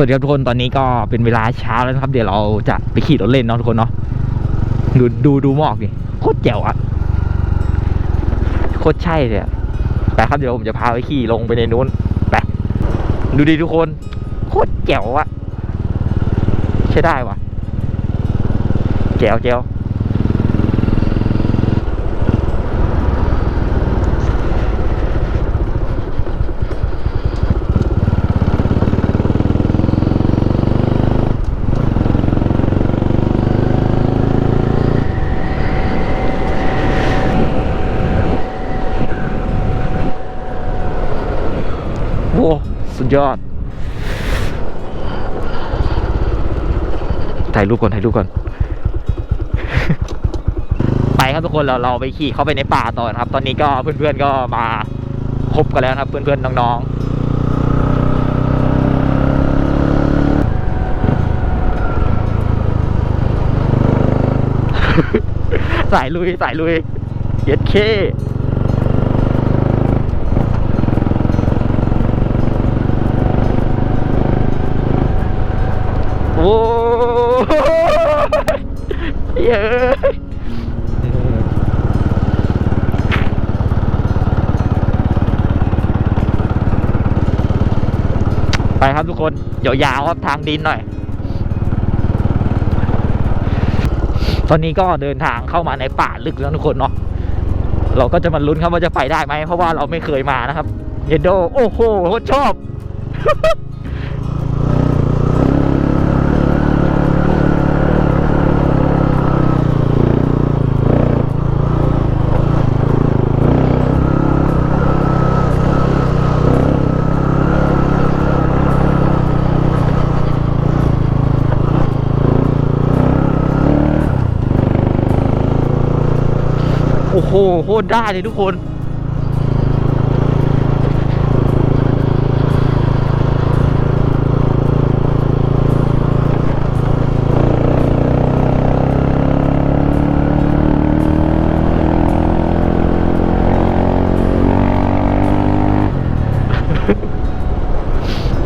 สวัสดีครับทุกคนตอนนี้ก็เป็นเวลาเช้าแล้วนะครับ เดี๋ยวเราจะไปขี่รถเล่นเนาะทุกคนเนาะดูดูดูหมอกดิโคตรแจ๋วอะโคตรใช่เลยอะไปครับเดี๋ยวผมจะพาไปขี่ลงไปในนู้นไปดูดิทุกคน โคตรแจ๋วอะใช่ได้วะแจ๋วแจ๋วโอ้สุด ยอด ถ่ายรูปก่อนถ่ายรูปก่อน ไปครับทุกคนเราเราไปขี่เข้าไปในป่าต่อนะครับ ตอนนี้ก็เพื่อนๆก็มาครบกันแล้วนะครับ เพื่อนๆน้องๆสายลุย สายลุยเย็ดเค โอ้เยอะไปครับทุกคนยาวๆครับทางดินหน่อย ตอนนี้ก็เดินทางเข้ามาในป่าลึกแล้วทุกคนเนาะ เราก็จะมาลุ้นครับว่าจะไปได้ไหม เพราะว่าเราไม่เคยมานะครับ เยโด โอ้โหโคตรชอบ โอ้โหโคตรได้เลยทุกคน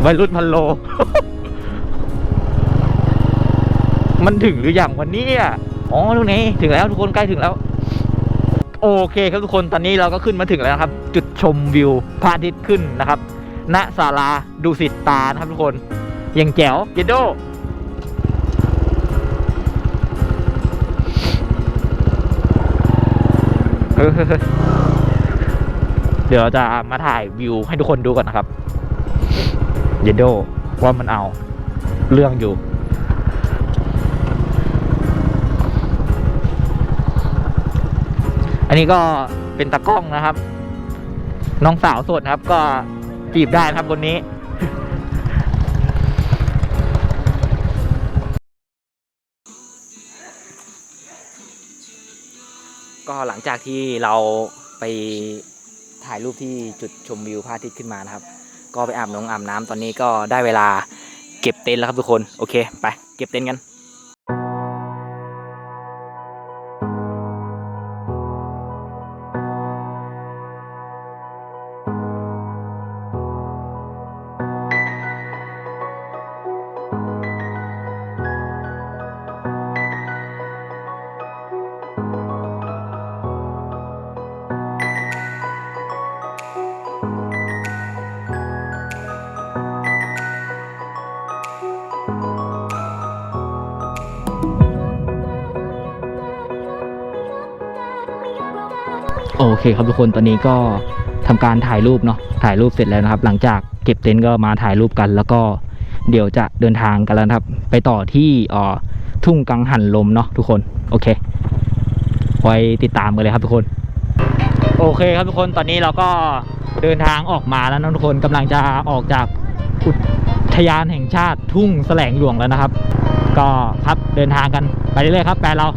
วัยรุ่นพันโล มันถึงหรือยังวันนี้อ๋อตรงนี้ถึงแล้วทุกคนใกล้ถึงแล้ว โอเคครับทุกคนตอนนี้เราก็ขึ้นมาถึงแล้วนะครับ จุดชมวิวพระอาทิตย์ขึ้นนะครับ ณศาลาดูสิตานะครับทุกคนยังแจ๋วเยโดเดี๋ยวจะมาถ่ายวิวให้ทุกคนดูก่อนนะครับ เยโดว่ามันเอาเรื่องอยู่ อันนี้ก็เป็นตากล้องนะครับ น้องสาวสดครับ ก็จีบได้นะครับคนนี้ก็หลังจากที่เราไปถ่ายรูปที่จุดชมวิวพระอาทิตย์ขึ้นมานะครับ ก็ไปอาบน้องอาบน้ำตอนนี้ก็ได้เวลาเก็บเต็นท์แล้วครับทุกคน โอเค ไป เก็บเต็นท์กัน โอเคครับทุกคนตอนนี้ก็ทำการถ่ายรูปเนาะถ่ายรูปเสร็จแล้วนะครับ หลังจากเก็บเต็นท์ก็มาถ่ายรูปกัน แล้วก็เดี๋ยวจะเดินทางกันแล้วนะครับ ไปต่อที่อ่อทุ่งกังหันลมเนาะทุกคนโอเคไว้ติดตามกันเลยครับทุกคน โอเคครับทุกคนตอนนี้เราก็เดินทางออกมาแล้วนะทุกคนกำลังจะออกจากอุทยานแห่งชาติทุ่งแสลงหลวงแล้วนะครับ ก็ครับเดินทางกันไปเรื่อยๆครับแปลเรา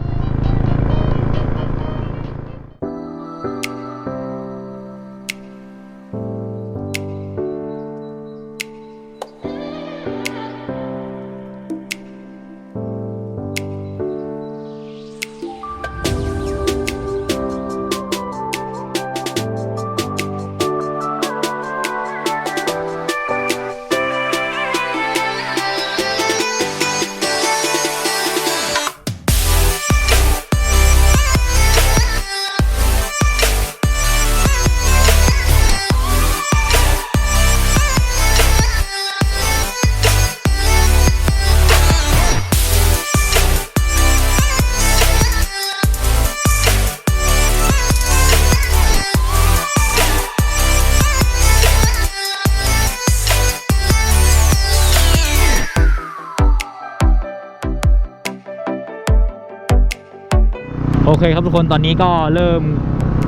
เคครับทุกคนตอนนี้ก็เริ่ม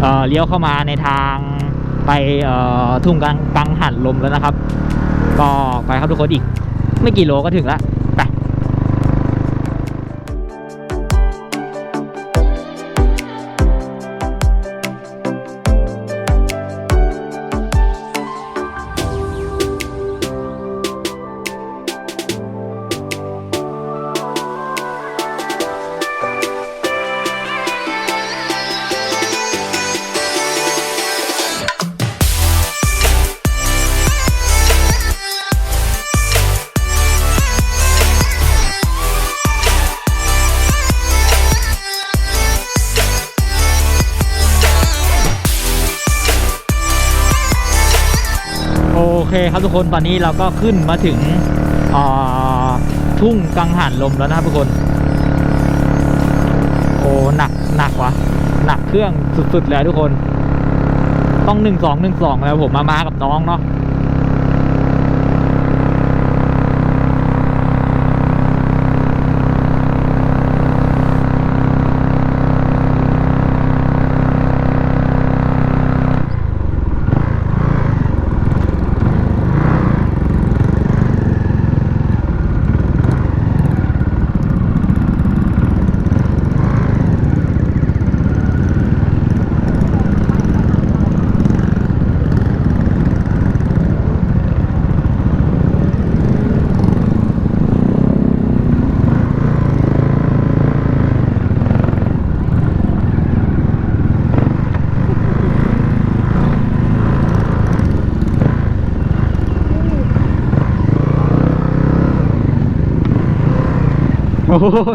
เเลี้ยวเข้ามาในทางไปทุ่งกังกังหันลมแล้วนะครับ ก็ไปครับทุกคนอีก ไม่กี่โลก็ถึงแล้ว เคครับทุกคนตอนนี้เราก็ขึ้นมาถึงทุ่งกังหันลมแล้วนะครับทุกคน โอ้หนักหนักวะหนักเครื่องสุดๆเลยทุกคน ต้องหนึ่งสองหนึ่งสองแล้วผมมามากับน้องเนาะ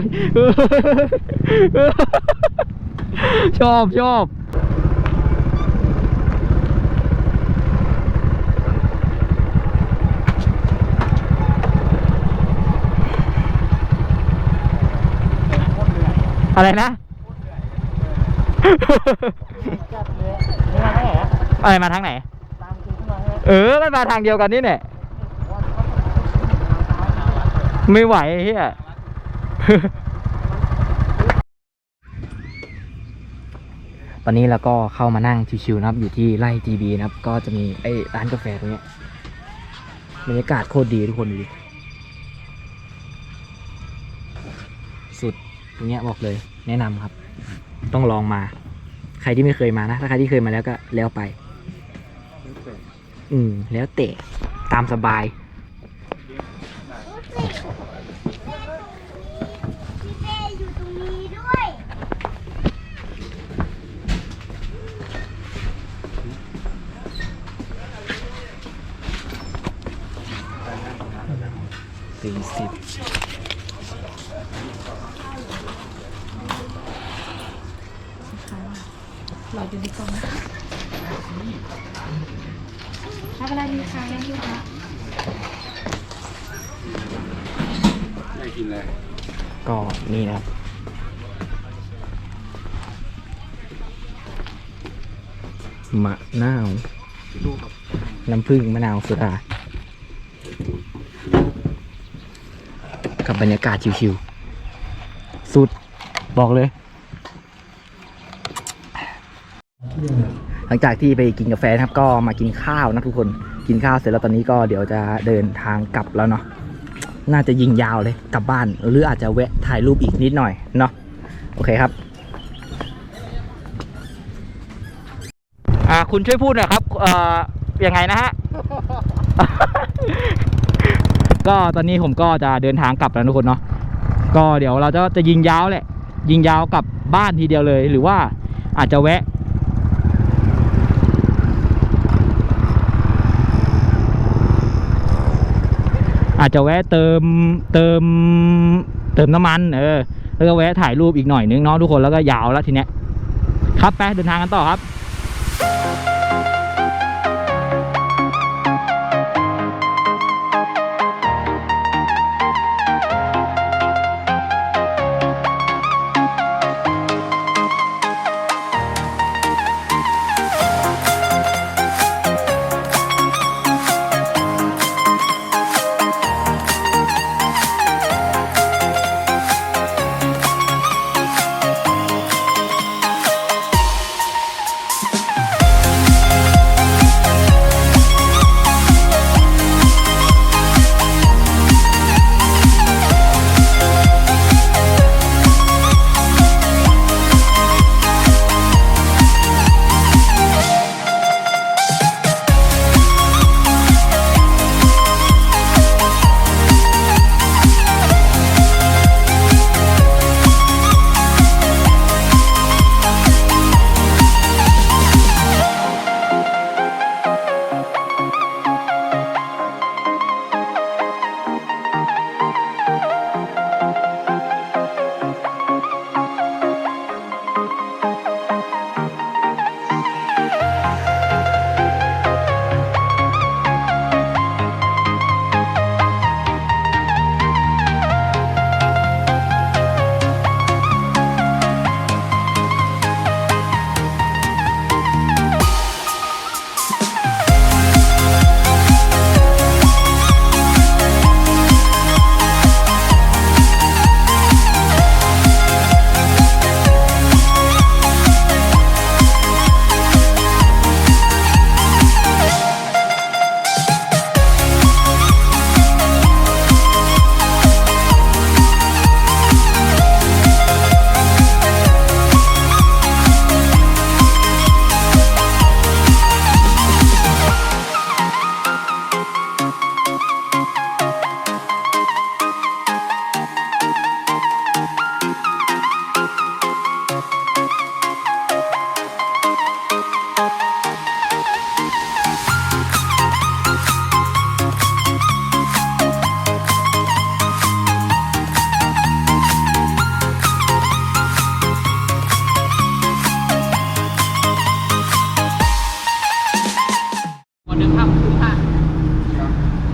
ยชอบชอบอะไรนะอะไรมาทางไหน เออมันมาทางเดียวกันนี่แหละไม่ไหวเฮีย ตอนนี้เราก็เข้ามานั่งชิวๆนะครับ อยู่ที่ไร่ GB นะครับ ก็จะมีไอ้ร้านกาแฟตรงนี้บรรยากาศโคตรดีทุกคนดูสุดตรงนี้บอกเลย แนะนำครับ ต้องลองมา ใครที่ไม่เคยมานะ ถ้าใครที่เคยมาแล้วก็แล้วไป อืม แล้วแต่ตามสบาย พี่เป้อยู่ตรงนี้ด้วย สี่สิบเราดูดีกว่าถ้าเวลาดีค่ะแม่ยูค่ะก็นี่นะครับ มะนาว น้ำผึ้งมะนาวสุดา กับบรรยากาศชิวๆ สุดบอกเลย หลังจากที่ไปกินกาแฟครับ ก็มากินข้าวนะทุกคน กินข้าวเสร็จแล้วตอนนี้ก็เดี๋ยวจะเดินทางกลับแล้วเนาะ น่าจะยิงยาวเลยกลับบ้าน หรืออาจจะแวะถ่ายรูปอีกนิดหน่อยเนาะ โอเคครับอ่าคุณช่วยพูดหน่อยครับ เอ่อยังไงนะฮะ ก็ตอนนี้ผมก็จะเดินทางกลับแล้วทุกคนเนาะก็เดี๋ยวเราจะจะยิงยาวแหละ ยิงยาวกลับบ้านทีเดียวเลย หรือว่าอาจจะแวะอาจจะแวะเติมเติมเติมน้ำมัน เออ แล้วก็แวะถ่ายรูปอีกหน่อยนึงเนาะทุกคนแล้วก็ยาวแล้วทีเนี้ย ครับไปเดินทางกันต่อครับ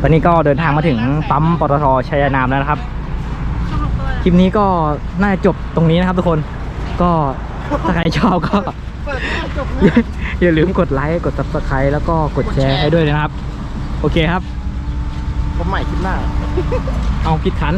อนนี้ก็เดินทางมาถึงปั๊มปตทชัยนามแล้วนะครับ คลิปนี้ก็น่าจะจบตรงนี้นะครับทุกคน ก็ถ้าใครชอบก็ อย่าอย่าลืมกดไลค์กด subscribe แล้วก็กดแชร์ให้ด้วยนะครับ โอเคครับ ผมใหม่คลิปหน้า เอาคิดขัน